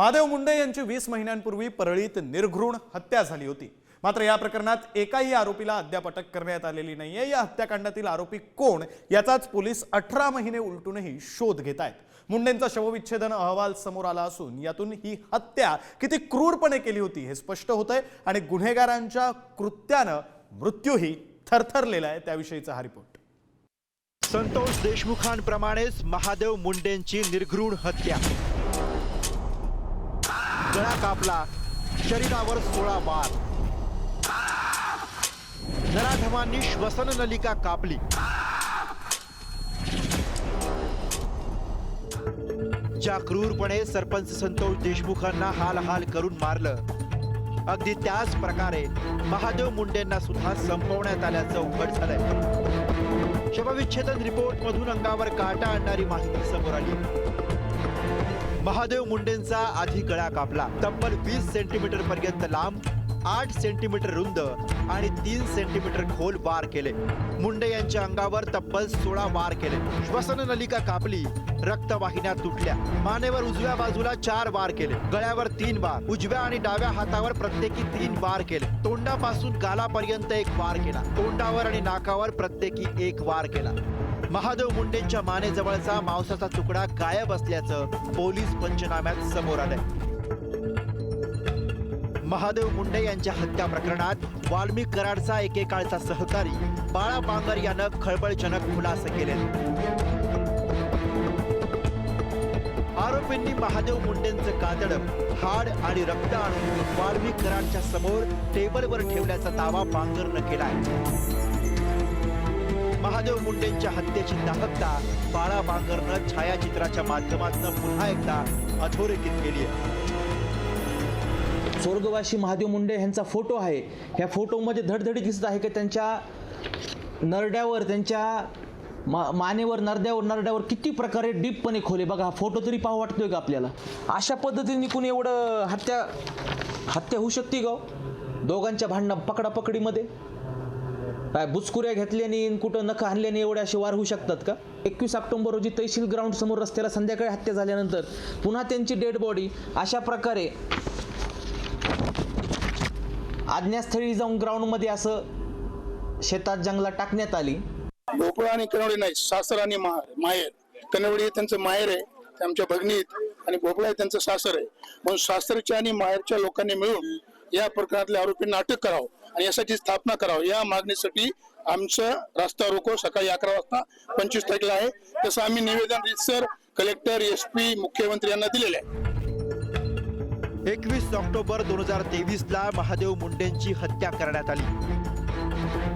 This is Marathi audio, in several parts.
महादेव मुंडे यांची वीस महिन्यांपूर्वी परळीत निर्घृण हत्या झाली होती. मात्र या प्रकरणात एकाही आरोपीला अद्याप अटक करण्यात आलेली नाहीये. या हत्याकांडातील आरोपी कोण याचाच पोलीस अठरा महिने उलटूनही शोध घेत आहेत. मुंडेंचा शवविच्छेदन अहवाल समोर आला असून यातून ही हत्या किती क्रूरपणे केली होती हे स्पष्ट होत आहे आणि गुन्हेगारांच्या कृत्यानं मृत्यूही थरथरलेला आहे त्याविषयीचा हा रिपोर्ट. संतोष देशमुखांप्रमाणेच महादेव मुंडेंची निर्घृण हत्या. गळा कापला शरीरावर सोळा मार नराधमांनी श्वसन नलिका कापली. ज्या क्रूरपणे सरपंच संतोष देशमुखांना हाल हाल करून मारलं अगदी त्याच प्रकारे महादेव मुंडेंना सुद्धा संपवण्यात आल्याचं उघड झालंय. शवविच्छेदन रिपोर्ट मधून अंगावर काटा आणणारी माहिती समोर आली. महादेव मुंडेंचा आधी गळा कापला. तब्बल वीस सेंटीमीटर पर्यंत लांब आठ सेंटीमीटर रुंद आणि तीन सेंटीमीटर खोल वार केले. मुंडे यांच्या अंगावर तब्बल सोळा वार केले. श्वसन नलिका कापली रक्तवाहिन्या तुटल्या. मानेवर उजव्या बाजूला चार वार केले. गळ्यावर तीन वार. उजव्या आणि डाव्या हातावर प्रत्येकी तीन वार केले. तोंडापासून गालापर्यंत एक वार केला. तोंडावर आणि नाकावर प्रत्येकी एक वार केला. महादेव मुंडेंच्या मानेजवळचा मांसाचा तुकडा गायब असल्याचं पोलीस पंचनाम्यात समोर आलंय. महादेव मुंडे यांच्या हत्या प्रकरणात वाल्मिक कराडचा एकेकाळचा सहकारी बाळा बांगर यानं खळबळजनक खुलासा केले. आरोपींनी महादेव मुंडेंचं कातड हाड आणि रक्त आणून वाल्मिक कराडच्या समोर टेबलवर ठेवल्याचा दावा बांगरनं केलाय. महादेव मुंडेंच्या हत्येची दाहकता बाळा बांगरनं छायाचित्राच्या माध्यमातून पुन्हा एकदा अधोरेखित केली आहे. स्वर्गवासी महादेव मुंडे यांचा फोटो आहे. ह्या फोटोमध्ये धडधडी दिसत आहे की त्यांच्या नरड्यावर त्यांच्या मा मानेवर नरड्यावर नरड्यावर किती प्रकारे डीपपणे खोले. बघा हा फोटो तरी पाहू वाटतोय का आपल्याला? अशा पद्धतीने कोणी एवढं हत्या हत्या होऊ शकते का हो? दोघांच्या भांडणं पकडापकडीमध्ये. काय बुचकुऱ्या घेतल्याने कुठं नख आणल्याने एवढे असे वार होऊ शकतात का? एकवीस ऑक्टोबर रोजी तहसील ग्राउंड समोर रस्त्याला संध्याकाळी हत्या झाल्यानंतर पुन्हा त्यांची डेड बॉडी अशा प्रकारे आज्ञास्थळी जाऊन ग्राउंडमध्ये असं शेतात जंगलात टाकण्यात आली. भोपळा आणि कनवडी नाही सासर आणि मा- माहेर. कनवडी हे त्यांचं माहेर आहे आमच्या भगनीत आणि भोपळा हे त्यांचं सासर आहे. म्हणून सासरच्या आणि माहेरच्या लोकांनी मिळून या प्रकरणातल्या आरोपींना अटक करावं आणि यासाठी स्थापना करावं. या मागणीसाठी आमचं रस्ता रोको सकाळी अकरा वाजता पंचवीस तारखेला आहे. तसं आम्ही निवेदन रितसर कलेक्टर एस पी मुख्यमंत्री यांना दिलेलं आहे. एकवीस ऑक्टोबर दोन हजार तेवीस ला महादेव मुंडेंची हत्या करण्यात आली.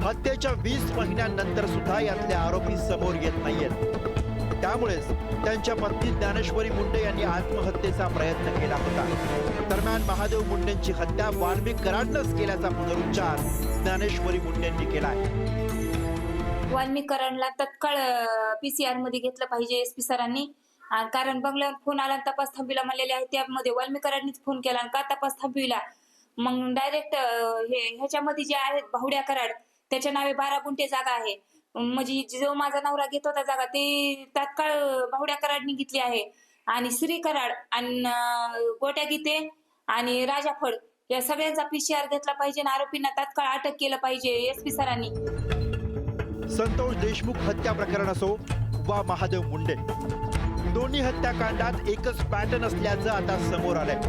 हत्येच्या वीस महिन्यांनंतर सुद्धा यातले आरोपी समोर येत नाहीयेत. त्यामुळेच त्यांच्या पत्नी ज्ञानेश्वरी मुंडे यांनी आत्महत्येचा प्रयत्न केला होता. दरम्यान महादेव मुंडेंची हत्या वाल्मिक कराडनंच केल्याचा पुनरुच्चार ज्ञानेश्वरी मुंडेंनी केलाय. वाल्मीकरणला तत्काळ पीसीआरमध्ये घेतलं पाहिजे एस पी सरांनी. कारण बंगल्यावर फोन आला आणि तपास थांबविला म्हणलेले आहे. त्यामध्ये वाल्मीकरांनीच फोन केला आणि का तपास थांबविला? मग डायरेक्ट हे ह्याच्यामध्ये जे आहेत भावड्या कराड त्याच्या नावे बारा गुंठे जागा आहे. म्हणजे जो माझा नवरा घेत होता जागा ते तात्काळ भावड्या कराडनी घेतली आहे. आणि श्री कराड आणि गोट्या गीते आणि राजा फड या सगळ्यांचा पीसीआर घेतला पाहिजे आणि आरोपींना तात्काळ अटक केलं पाहिजे एस पी सरांनी. संतोष देशमुख हत्या प्रकरण असो वा महादेव मुंडे. दोन्ही हत्याकांडात एकच पॅटर्न असल्याचं आता समोर आलंय.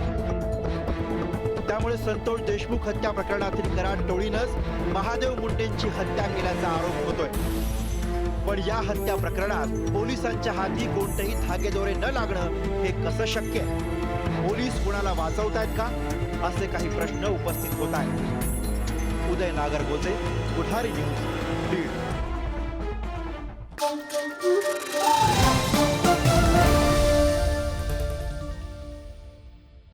त्यामुळे संतोष देशमुख हत्या प्रकरणातील कराड टोळीनंच महादेव मुंडेंची हत्या केल्याचा आरोप होतोय. पण या हत्या प्रकरणात पोलिसांच्या हाती कोणतेही धागेदोरे न लागणं हे कसं शक्य आहे? पोलीस कुणाला वाचवतायत का? असे काही प्रश्न उपस्थित होत आहेत. उदय नागरगोजे पुढारी न्यूज